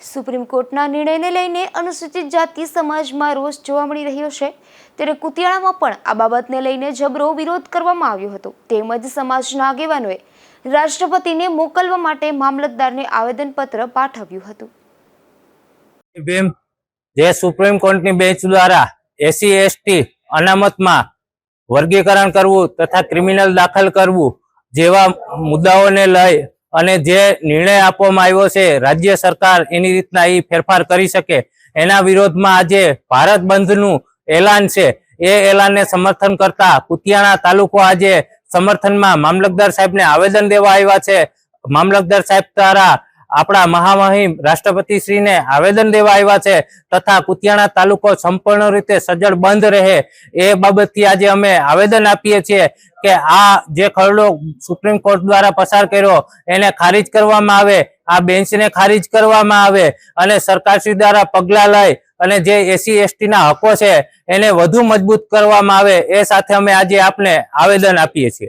Supreme કોર્ટના નિર્ણયને લઈને અનુસૂચિત જાતિ સમાજમાં રોષ જોવા મળી રહ્યો છે. ત્યારે કુતિયાણામાં પણ આ બાબતને લઈને જબરો વિરોધ કરવામાં આવ્યો હતો. તેમજ સમાજના આગેવાનોએ રાષ્ટ્રપતિને મોકલવા માટે મામલતદારને આવેદનપત્ર પાઠવ્યું હતું. ભીમ જે સુપ્રીમ કોર્ટની બેંચ દ્વારા એસસી એસટી અનામતમાં વર્ગીકરણ કરવું તથા ક્રિમિનલ દાખલ કરવું જેવા મુદ્દાઓને લઈ અને જે નિર્ણય આપવામાં આવ્યો છે, રાજ્ય સરકાર એની રીતના એ ફેરફાર કરી શકે. એના વિરોધમાં આજે ભારત બંધનું એલાન છે. એ એલાનને સમર્થન કરતા કુતિયાણા તાલુકો આજે સમર્થનમાં મામલતદાર સાહેબને આવેદન દેવા આવ્યા છે. મામલતદાર સાહેબ દ્વારા આપણા મહામહિમ રાષ્ટ્રપતિ શ્રીને આવેદન દેવા આવ્યા છે તથા કુતિયાણા તાલુકો સંપૂર્ણ રીતે સજ્જડ બંધ રહે એ બાબતથી આજે અમે આવેદન આપીએ છીએ કે આ જે ખરડો સુપ્રીમ કોર્ટ દ્વારા પસાર કર્યો એને ખારીજ કરવામાં આવે, આ બેન્ચને ખારીજ કરવામાં આવે અને સરકારશ્રી દ્વારા પગલાં લઈ અને જે એસી એસટી ના હકો છે એને વધુ મજબૂત કરવામાં આવે એ સાથે અમે આજે આપને આવેદન આપીએ છીએ.